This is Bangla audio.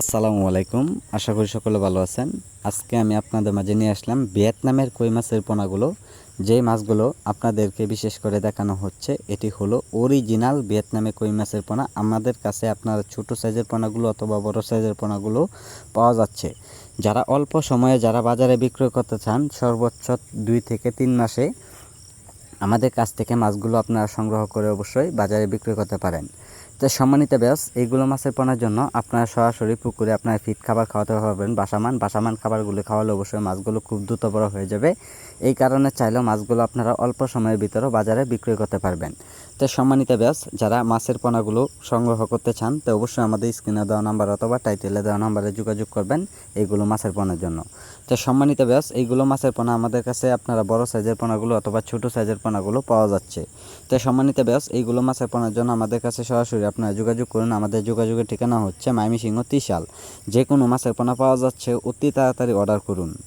আসসালামু আলাইকুম। আশা করি সকলে ভালো আছেন। আজকে আমি আপনাদের মাঝে নিয়ে আসলাম ভিয়েতনামের কই মাছের পোনাগুলো। যে মাছগুলো আপনাদেরকে বিশেষ করে দেখানো হচ্ছে, এটি হলো অরিজিনাল ভিয়েতনামে কই মাছের পোনা। আমাদের কাছে আপনার ছোট সাইজের পোনাগুলো অথবা বড় সাইজের পোনাগুলো পাওয়া যাচ্ছে। যারা অল্প সময়ে যারা বাজারে বিক্রয় করতে চান, সর্বোচ্চ দুই থেকে তিন মাসে আমাদের কাছ থেকে মাছগুলো আপনারা সংগ্রহ করে অবশ্যই বাজারে বিক্রয় করতে পারেন। তো সম্মানিত ব্যাস এইগুলো মাছের পোনার জন্য আপনারা সরাসরি পুকুরে আপনার ফিট খাবার খাওয়াতে পারবেন, বাসামান। বাসামান খাবারগুলো খাওয়ালে অবশ্যই মাছগুলো খুব দ্রুত বড় হয়ে যাবে। এই কারণে চাইলেও মাছগুলো আপনারা অল্প সময়ের ভিতরে বাজারে বিক্রয় করতে পারবেন। তো সম্মানিত ব্যাস যারা মাছের পোনাগুলো সংগ্রহ করতে চান, তো অবশ্যই আমাদের স্ক্রিনে দেওয়া নাম্বার অথবা টাইটেলে দেওয়া নাম্বারে যোগাযোগ করবেন এইগুলো মাছের পোনার জন্য। তো সম্মানিত ব্যাস এইগুলো মাছের পোনা আমাদের কাছে আপনারা বড় সাইজের পোনাগুলো অথবা ছোট সাইজের পোনাগুলো পাওয়া যাচ্ছে। তো সম্মানিত ব্যাস এইগুলো মাছের পোনার জন্য আমাদের কাছে সরাসরি আপনারা যোগাযোগ করুন। আমাদের যোগাযোগের ঠিকানা হচ্ছে মাইমিসিংহ ত্রিশাল। যে কোনো মাছের পোনা পাওয়া যাচ্ছে। অতি তাড়াতাড়ি অর্ডার করুন।